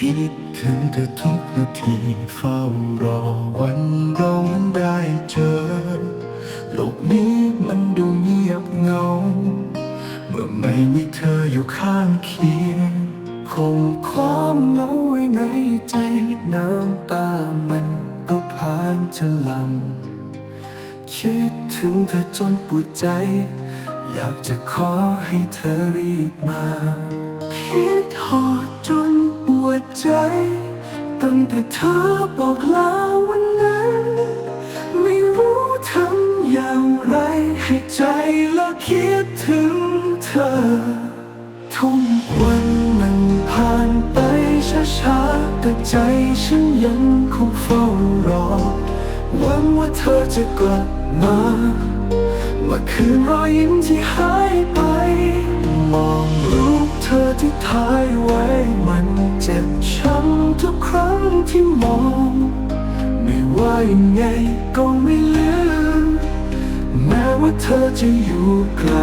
คิดถึงเธอทุกนาทีเฝ้ารอวันเรานั้นได้เจอโลกนี้มันดูเงียบเงา เมื่อไม่มีเธออยู่ข้างเคียง คงความเหงาไว้ในใจน้ำตามันก็ผ่านจะหลัง คิดถึงเธอจนปวดใจ อยากจะขอให้เธอรีบมา คิดหอด ดใจตั้งแต่เธอบอกลาวันนั้น ไม่รู้ทำอย่างไรให้ใจและคิดถึงเธอ ทุกวันมันผ่านไปช้าๆแต่ใจฉันยังคงเฝ้ารอหวังว่าเธอจะกลับมามื่อคืนรอยยิ้มที่หายไป มองรูปเธอที่ถ่ายไว้ มันเจ็บช้ำทุกครั้งที่มอง ไม่ว่ายังไงก็ไม่ลืม แม้ว่าเธอจะอยู่ไกล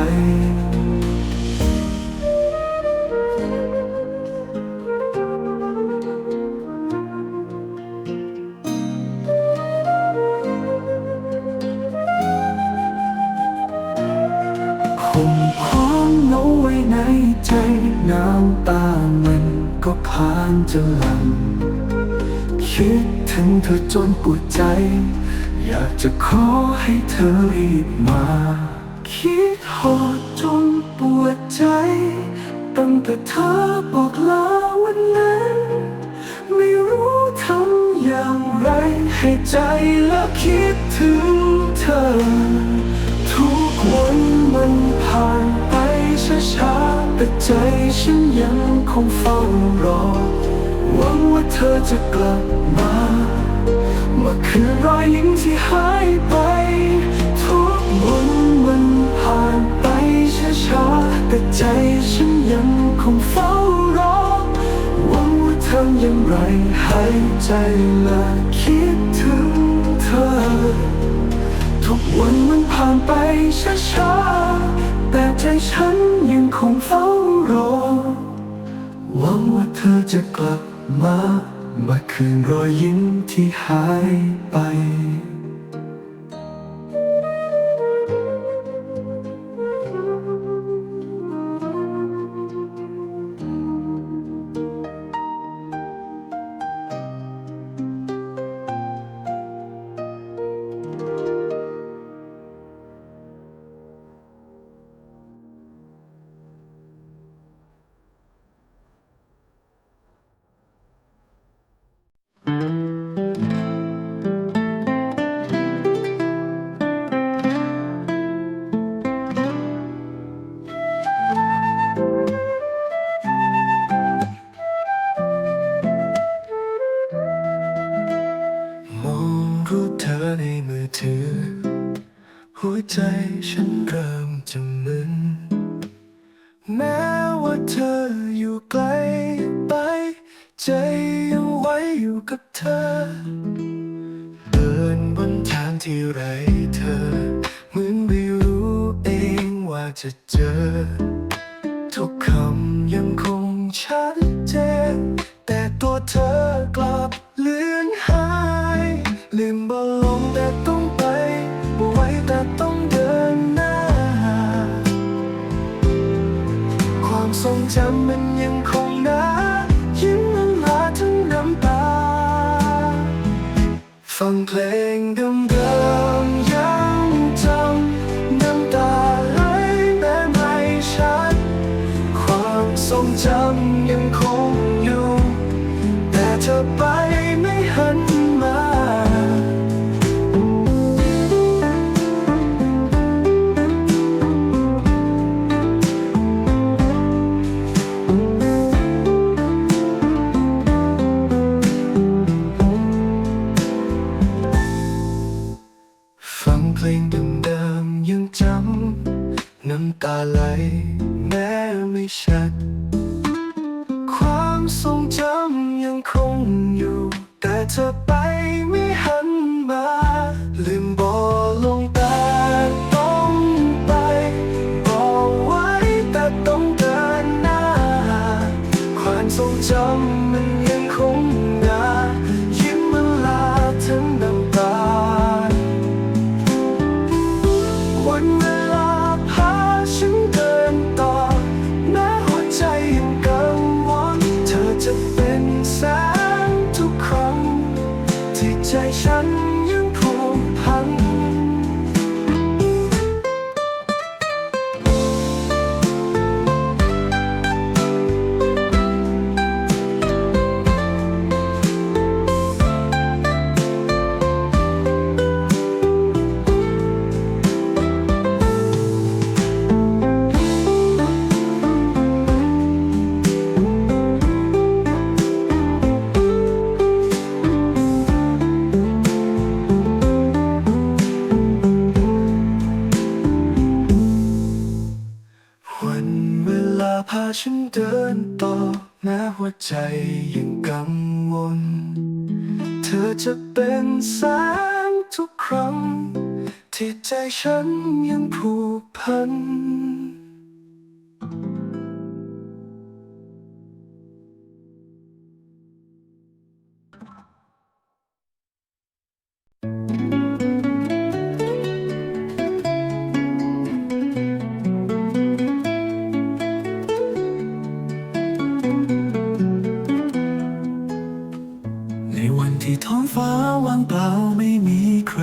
จะหลังคิดถึงเธอจนปวดใจ อยากจะขอให้เธอรีบมา คิดหอดจนปวดใจ ตั้งแต่เธอบอกลาวันนั้น ไม่รู้ทำอย่างไร ให้ใจและคิดถึงเธอ ทุกวันมันผ่านไปช้าๆแต่ใจฉันยังคงเฝ้ารอ หวังว่าเธอจะกลับมาเมื่อคืนรอยยิ้มที่หายไป ทุกวันมันผ่านไปช้าๆแต่ใจฉันยังคงเฝ้ารอหวังว่าเธอยังไรให้ใจและคิดถึงเธอ ทุกวันมันผ่านไปช้าๆแต่ใจฉันยังคงเฝ้ารอหวังว่าเธอจะกลับ มามาคืนรอยยิ้มที่หายไป ทุกคำยังคงชัด ลงเดิมๆยังจำน้ำตาไหลแม้ไม่ชัด ความทรงจำยังคงอยู่แต่เธอไป จะเป็นแสงทุกครั้ง ที่ใจฉันยังผูกพัน ที่ท้องฟ้าว่างเปล่าไม่มีใคร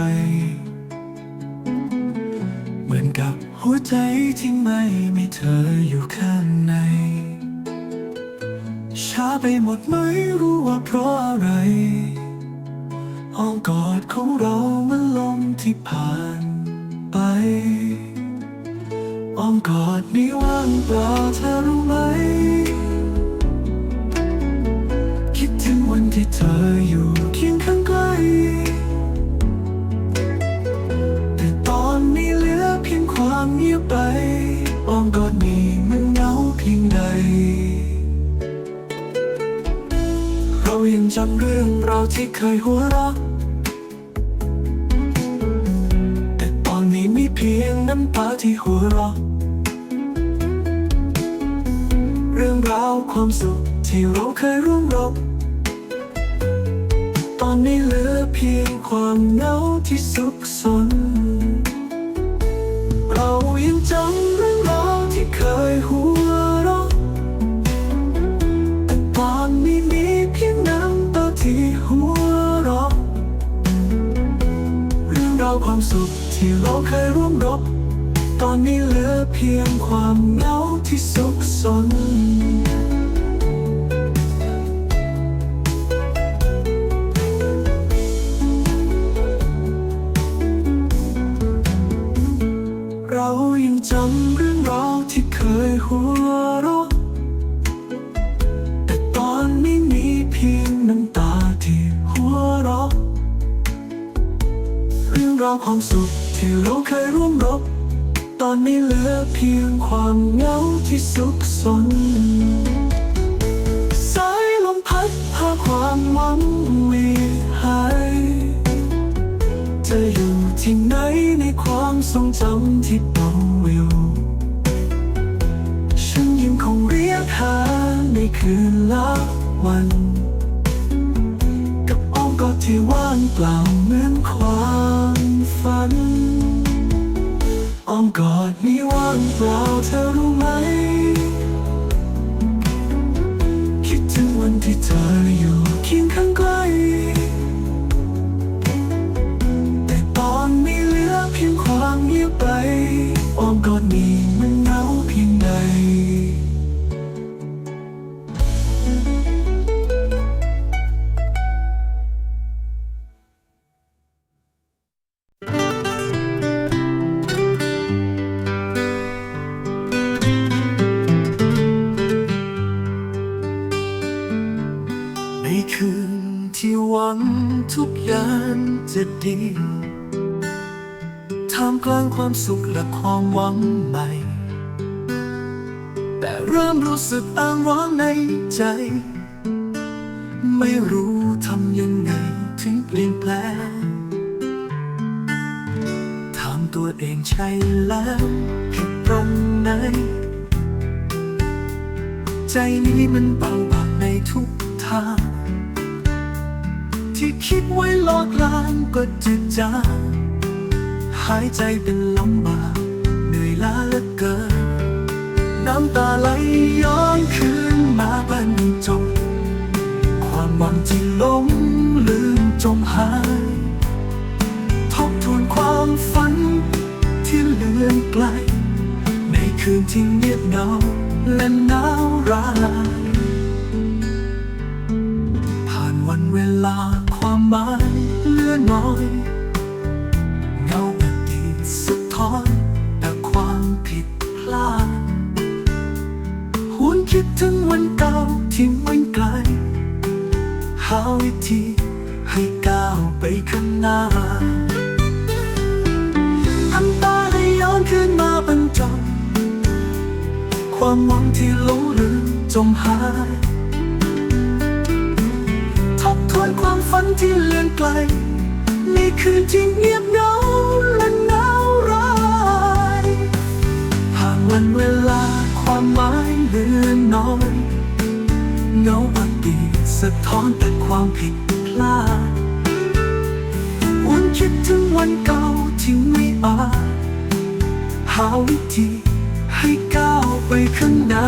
พียงน้ำตาที่หัวเราะเรื่องราวความสุขที่เราเคยร่วมรบ ตอนนี้เหลือเพียงความเหงาที่สุขสน เรายังจำเรื่องราวที่เคยหัวเราะแต่ตอนนี้มีเพียงน้ำตาที่หัวเราะเรื่องราวความสุข ที่เราเคยร่วมรบ ตอนนี้เหลือเพียงความเหงาที่สุขสน เรายังจำเรื่องราวที่เคยหัวเราะแต่ตอนนี้มีเพียงน้ำตาที่หัวเราะเรื่องราวความสุข ที่เราเคยร่วมรบ ตอนนี้เหลือเพียงความเหงาที่สุขสน สายลมพัดพาความหวังเวีหายจะอยู่ที่ไหนในความทรงจำที่เบาวิวฉันยังคงเรียกหาในคืนละวันกับอ้อมกอดที่ว่างเปล่าเหมือนความ ฝันอ้อมกอดมีว่างเปล่าเธอรู้ไหม คิดถึงวันที่เธออยู่เคียงข้างใกล้แต่ตอนมีเหลือเพียงความเงียบไป สุขและความหวังใหม่ แต่เริ่มรู้สึกอ้างว้างในใจ หวังล้มลืมจมหาย ทบทวนความฝันที่เลือนไกล ในคืนที่เงียบเหงาและหนาวร้ายผ่านวันเวลาความหมายเลือน้อย ความหวังที่หลงลืมจมหายทบทวนความฝันที่เลือนไกลในคืนที่เงียบเหงาและหนาวร้ายผ่านวันเวลาความหมายเหลือน้อยเงาอดีตสะท้อนแต่ความผิดพลาดวนคิดถึงวันเก่าที่ไม่อาจหาวิธีให้ก้าว ไปข้างหน้า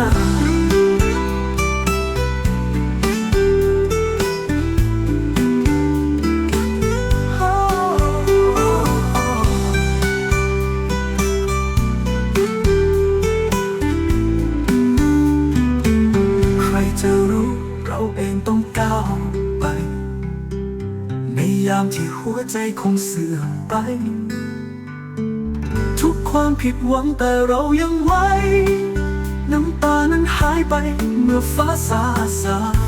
ใครจะรู้เราเองต้องก้าวไป ในยามที่หัวใจคงเสื่อมไปทุกความผิดหวังแต่เรายังไว้ ตานั้นหายไปเมื่อฟ้าสาสาง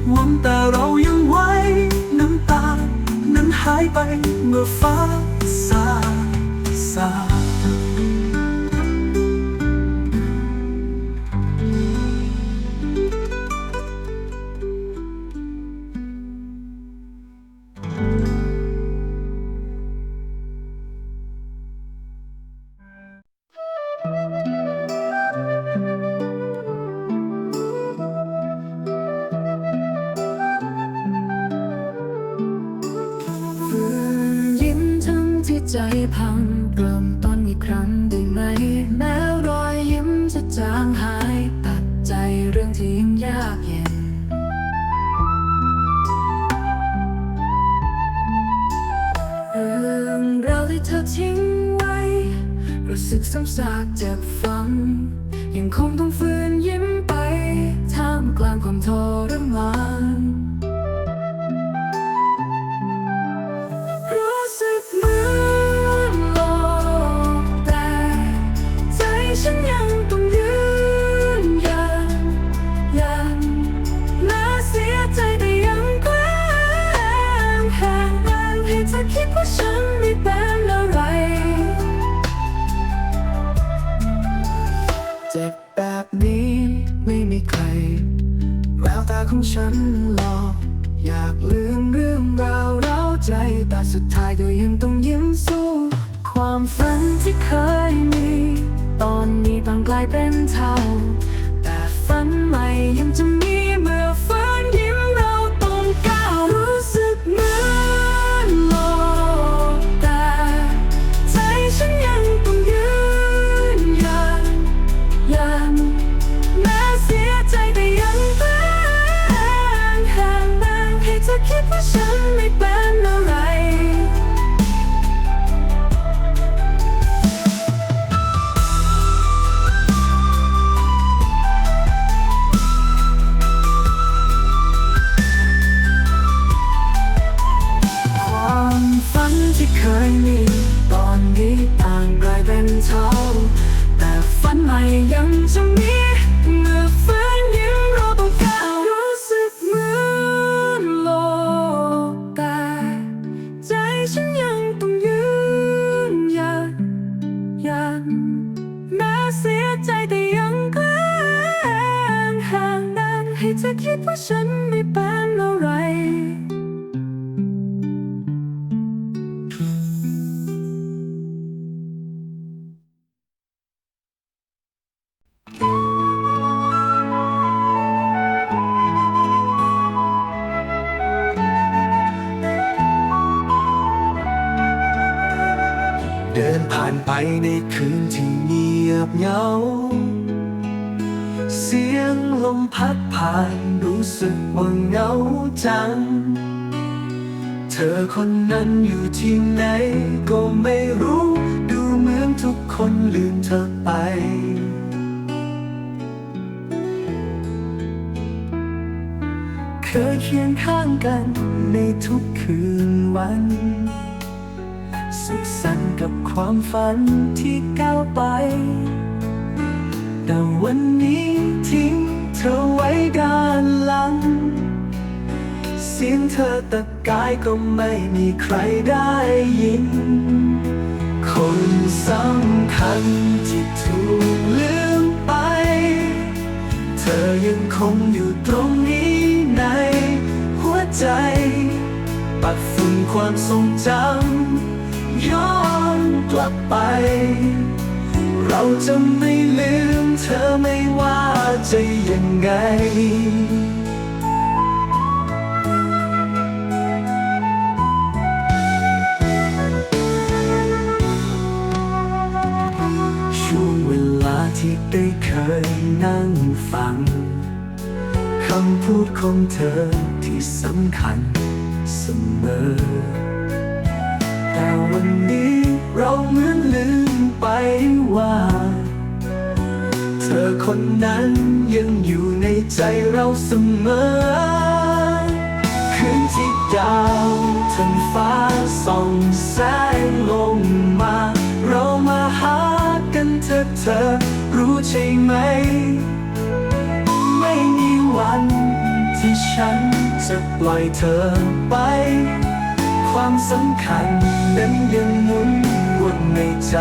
ดหวังแต่เรายังไหวน้ำตา นั้นหายไปเมื่อฟ้า ซ้ำซากเจ็บฝังยังคงต้องฝืน ฉันหลอก อยากลืมเรื่องราวเร้าใจ แต่สุดท้ายก็ยังต้องยิ้มสู้ ความฝันที่เคยมี ตอนนี้ต้องกลายเป็นเท่า ฉันไม่เป็นอะไร จัง เธอคนนั้นอยู่ที่ไหนก็ไม่รู้ ดูเหมือนทุกคนลืมเธอไป เคยเคียงข้างกันในทุกคืนวันสุขสันต์กับความฝันที่ก้าวไป แต่วันนี้ทิ้งเธอไว้ด้านหลัง สียงเธอตะกายก็ไม่มีใครได้ยิน คนสำคัญที่ถูกลืมไป เธอยังคงอยู่ตรงนี้ในหัวใจ ปัดฝุ่นความทรงจำย้อนกลับไป เราจะไม่ลืมเธอไม่ว่าจะยังไง ได้เคยนั่งฟังคำพูดของเธอที่สำคัญเสมอ แต่วันนี้เราเหมือนลืมไปว่า เธอคนนั้นยังอยู่ในใจเราเสมอ คืนที่ดาวทั้งฟ้าส่องแสงลงมา เรามาหากันเถอเธอ ใช่ไหม ไม่มีวันที่ฉันจะปล่อยเธอไป ความสำคัญนั้นยังหมุนวนในใจ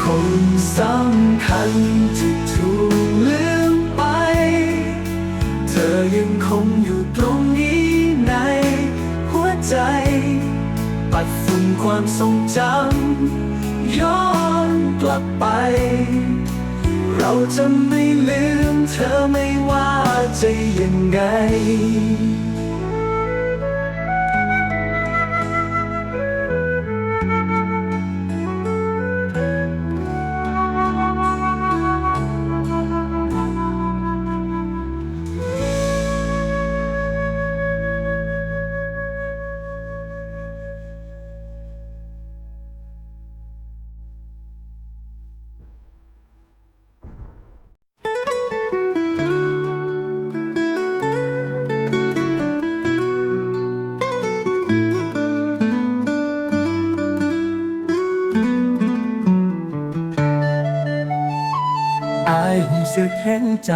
คนสำคัญที่ถูกลืมไป เธอยังคงอยู่ตรงนี้ในหัวใจ ปัดฝุ่นความทรงจำ ย้อนกลับไป เราจะไม่ลืมเธอไม่ว่าจะยังไง ใจ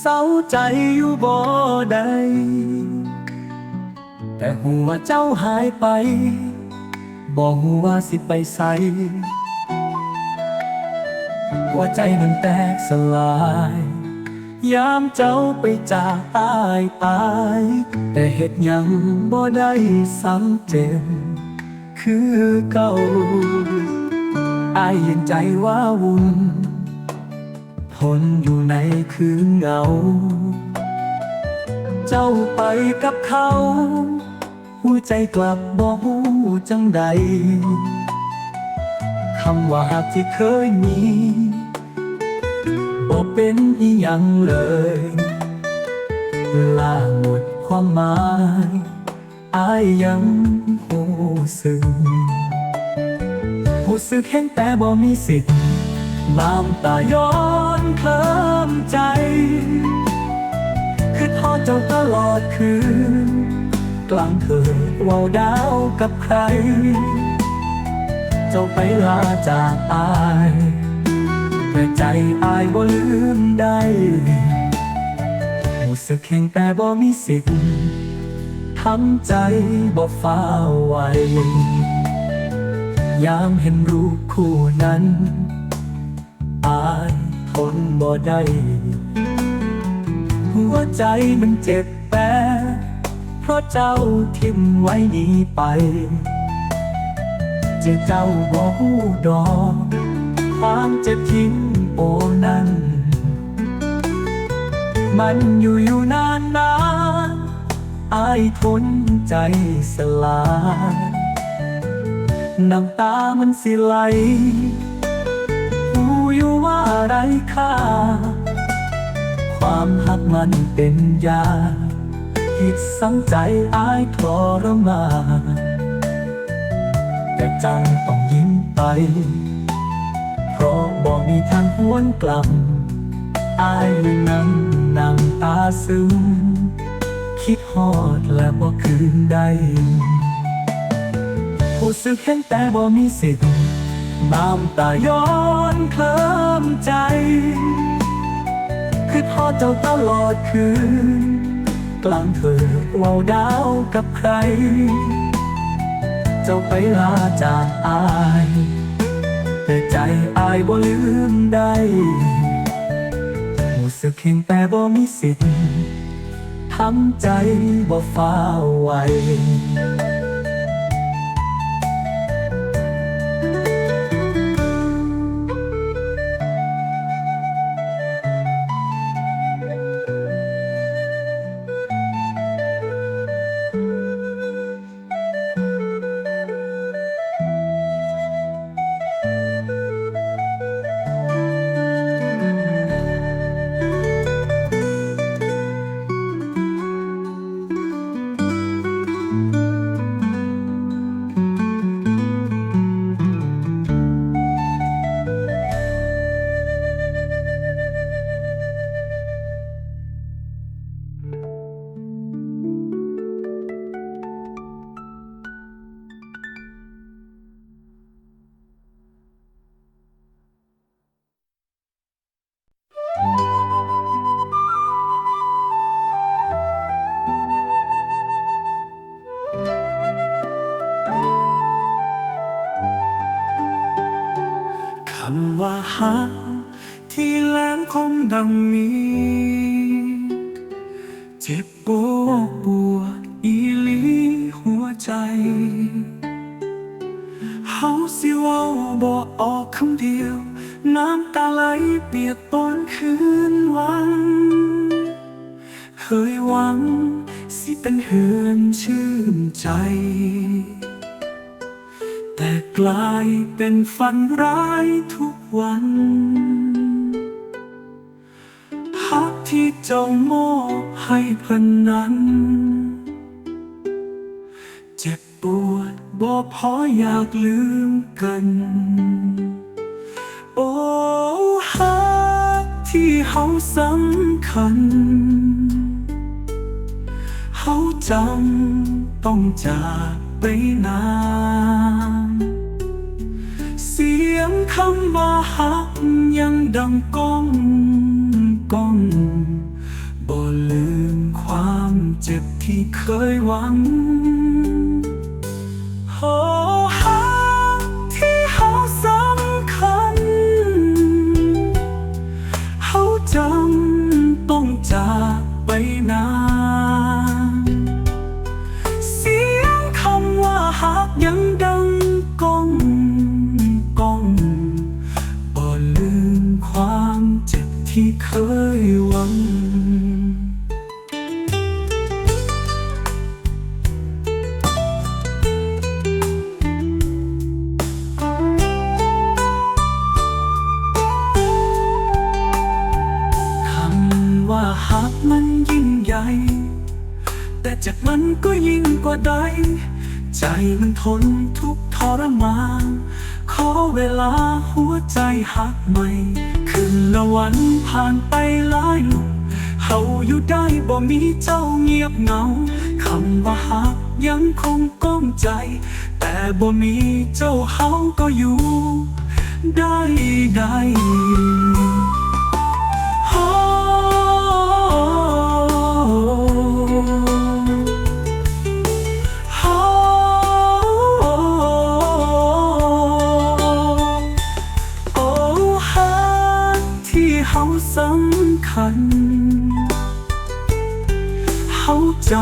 เศร้าใจอยู่บ่ได้แต่หัวเจ้าหายไปบอกว่าสิไปใสหัวใจมันแตกสลาย ยามเจ้าไปจากตายตาย แต่เหตุยังบ่ได้ซ้ำเจ็บคือเก่าอายเห็นใจว่าวุ่น ทนอยู่ในคืนเหงา เจ้าไปกับเขา หัวใจกลับบ่หูจังใดคำว่าหักที่เคยมีบ่เป็นอีหยังเลยลาหมดความหมายอายยังหูสึกหูสึกเห็นแต่บ่มีสิทธิ์ น้ำตาย้อนเคลิ้มใจคือทอดเจ้าตลอดคืน กลางเธอเว่าดาวกับใคร เจ้าไปลาจากอายแต่ใจอายบ่ลืมได้รู้สึกแข็งแต่บ่มีสิทธิ์ทำใจบ่ฟ้าไหวยามเห็นรูปคู่นั้น ทนบ่ได้หัวใจมันเจ็บแปรเพราะเจ้าทิมไว้นี้ไปจะเจ้าบ่ฮู้ดอกความเจ็บทิ้งโอนั้น มันอยู่อยู่นานนานอายทนใจสลายน้ำตามันสิไหล ไรค่า ความหักมันเป็นยาหิดสังใจอายทรมานแต่ใจต้องยิ้มไป เพราะบอกมีทางหวนกลับอายยังนั่งน้ำตาซึมคิดฮอดและบ่คืนได้ผู้สึกเห็นแต่บ่มีสิทธิ์ น้ำตาย้อนเคลิ้มใจ คือทอดเจ้าตลอดคืน กลางเธอเว่าดาวกับใคร เจ้าไปลาจากอาย แต่ใจอายบ่ลืมได้รู้สึกเพียงแต่บ่มีสิทธิ์ทำใจบ่ฟ้าไหว คำว่าหาที่แหลมคมดังมี เป็นฝันร้ายทุกวันฮักที่เจ้ามอบให้พิ่นนั้น เจ็บปวดบ่พออยากลืมกัน โอ้ฮักที่เฮาสำคัญเฮาจำต้องจากไปนาน ยงคำว่าฮักยังดังก้องก้องบ่ลืมความเจ็บที่เคยหวัง จากมันก็ยิ่งกว่าใด ใจมันทนทุกทรมาน ขอเวลาหัวใจหักใหม่ คืนละวันผ่านไปหลายลุกเขาอยู่ได้บ่มีเจ้าเงียบเหงา คำว่าฮักยังคงก้มใจ แต่บ่มีเจ้าเฮาก็อยู่ ได้ได้ จ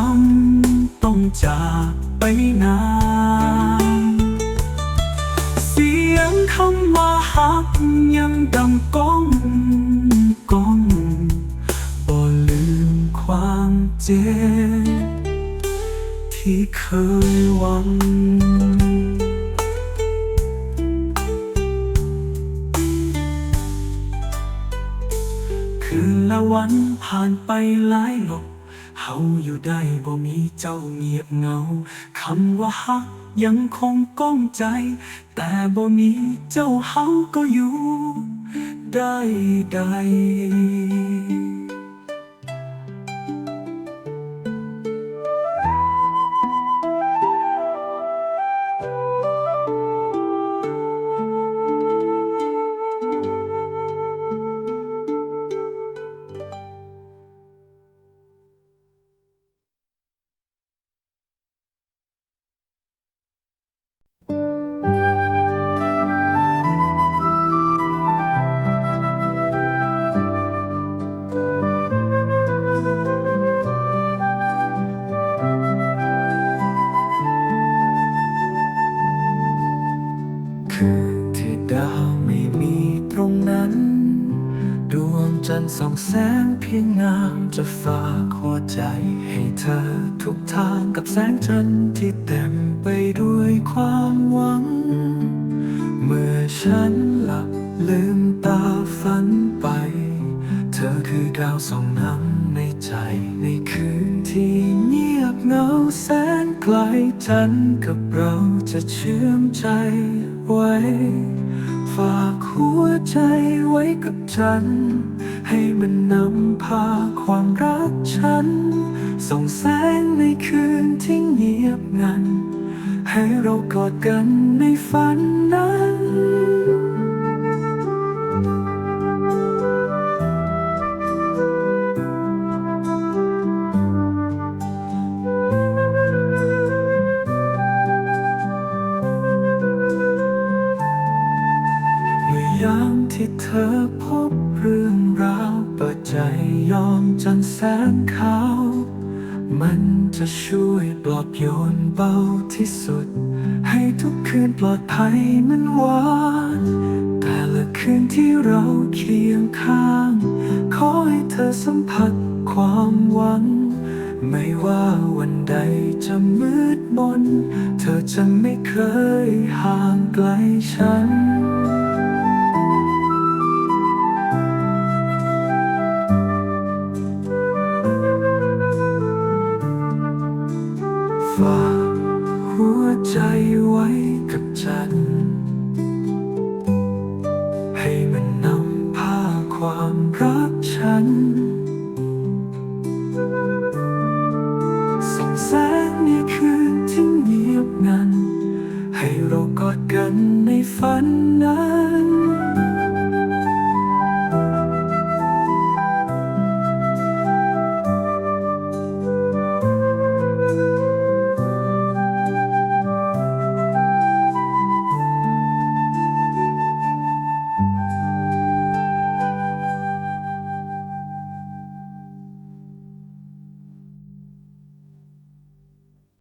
ำต้องจากไปนานเสียงคำว่าฮักยังดังก้องก้องบ่ลืมความเจ็บที่เคยหวังคืนละวันผ่านไปหลายลบ เฮาอยู่ได้บ่มีเจ้าเงียบเงา คำว่าฮักยังคงก้องใจ แต่บ่มีเจ้าเฮาก็อยู่ ได้ได้ จะฝากหัวใจให้เธอทุกทางกับแสงจันทร์ที่เต็ม พาความรักฉัน ส่องแสงในคืนที่เงียบงัน ให้เรากอดกันในฝันนั้น ยอมจนแสนขาว มันจะช่วยปลอบโยนเบาที่สุด ให้ทุกคืนปลอดภัยมันหวานแต่ละคืนที่เราเคียงข้าง ขอให้เธอสัมผัสความหวัง ไม่ว่าวันใดจะมืดมน เธอจะไม่เคยห่างไกลฉัน